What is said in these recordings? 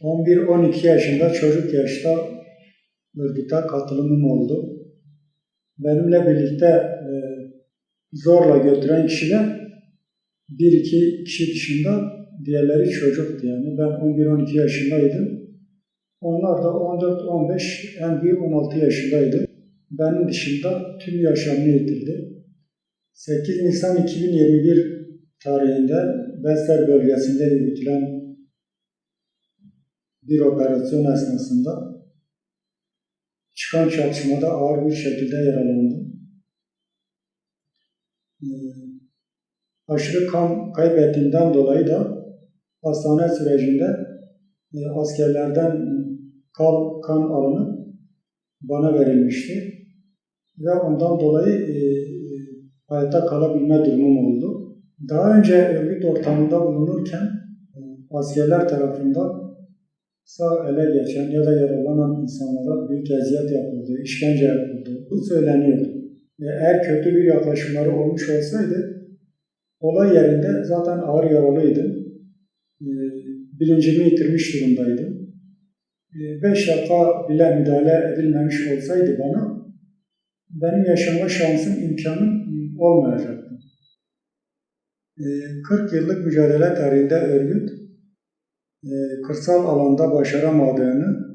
11-12 yaşında çocuk yaşta örgüte katılımım oldu. Benimle birlikte e, zorla götüren kişiler bir iki kişi dışında diğerleri çocuktu yani. Ben 11-12 yaşındaydım. Onlar da 14-15, en büyük 16 yaşındaydı. Benim dışında tüm yaşamını yitirdi. 8 Nisan 2021 tarihinde Besler bölgesinde yürütülen bir operasyon esnasında çıkan çatışmada ağır bir şekilde yaralandım. Ee, aşırı kan kaybettiğimden dolayı da hastane sürecinde e, askerlerden kal, kan alınıp bana verilmişti. Ve ondan dolayı e, hayatta kalabilme durumum oldu. Daha önce örgüt ortamında bulunurken e, askerler tarafından sağ ele geçen ya da yaralanan insanlara büyük eziyet yapıldı, işkence yapıldı. Bu söyleniyordu. E, Eğer kötü bir yaklaşımları olmuş olsaydı olay yerinde zaten ağır yaralıydım. E, Bilincimi yitirmiş durumdaydım. 5 dakika bile müdahale edilmemiş olsaydı bana benim yaşama şansım, imkanım olmayacaktı. E, 40 yıllık mücadele tarihinde örgüt e, kırsal alanda başaramadığını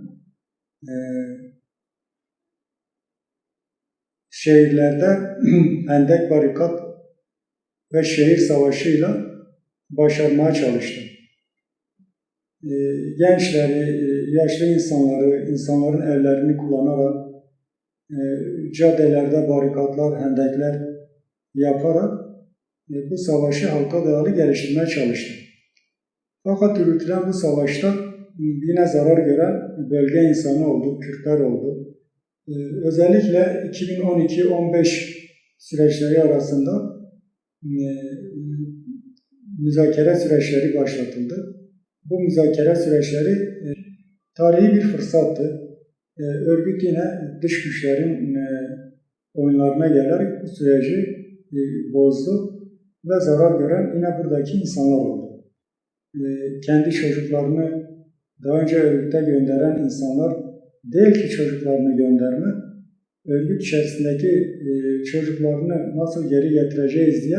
e, şehirlerde hendek barikat ve şehir savaşıyla başarmaya çalıştı. E, gençleri, yaşlı insanları, insanların evlerini kullanarak e, caddelerde barikatlar, hendekler yaparak e, bu savaşı halka dayalı geliştirmeye çalıştı. Fakat yürütülen bu savaşta yine zarar gören bölge insanı oldu, Kürtler oldu. Ee, özellikle 2012-15 süreçleri arasında e, müzakere süreçleri başlatıldı. Bu müzakere süreçleri e, tarihi bir fırsattı. E, örgüt yine dış güçlerin e, oyunlarına gelerek bu süreci e, bozdu ve zarar gören yine buradaki insanlar oldu e, kendi çocuklarını daha önce örgüte gönderen insanlar değil ki çocuklarını gönderme, örgüt içerisindeki e, çocuklarını nasıl geri getireceğiz diye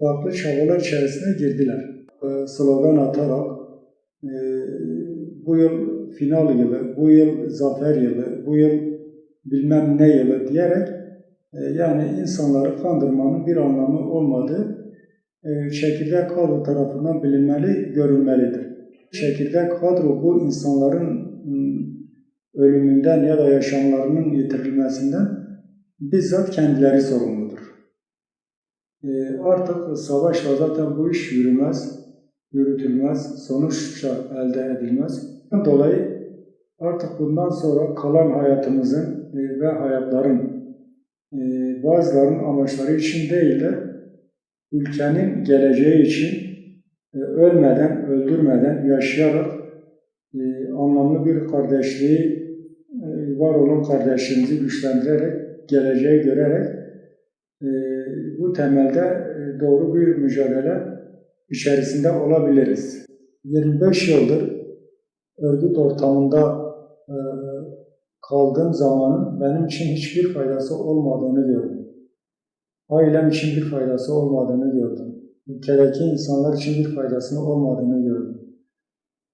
farklı çabalar içerisine girdiler. E, slogan atarak e, bu yıl final yılı, bu yıl zafer yılı, bu yıl bilmem ne yılı diyerek yani insanları kandırmanın bir anlamı olmadığı çekirdek kadro tarafından bilinmeli, görülmelidir. Çekirdek kadro bu insanların ölümünden ya da yaşamlarının yitirilmesinden bizzat kendileri sorumludur. E, artık savaşla zaten bu iş yürümez, yürütülmez, sonuçça elde edilmez. Dolayı artık bundan sonra kalan hayatımızın e, ve hayatların bazılarının amaçları için değil de ülkenin geleceği için e, ölmeden, öldürmeden, yaşayarak e, anlamlı bir kardeşliği, e, var olan kardeşliğimizi güçlendirerek, geleceği görerek bu temelde doğru bir mücadele içerisinde olabiliriz. 25 yıldır örgüt ortamında kaldığım zamanın benim için hiçbir faydası olmadığını gördüm ailem için bir faydası olmadığını gördüm. Ülkedeki insanlar için bir faydasının olmadığını gördüm.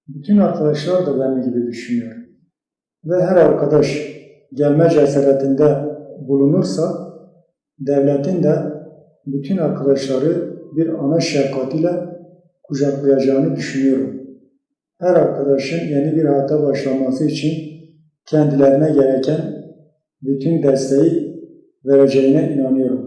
Bütün arkadaşlar da benim gibi düşünüyor. Ve her arkadaş gelme cesaretinde bulunursa devletin de bütün arkadaşları bir ana şefkatiyle kucaklayacağını düşünüyorum. Her arkadaşın yeni bir hayata başlaması için kendilerine gereken bütün desteği vereceğine inanıyorum.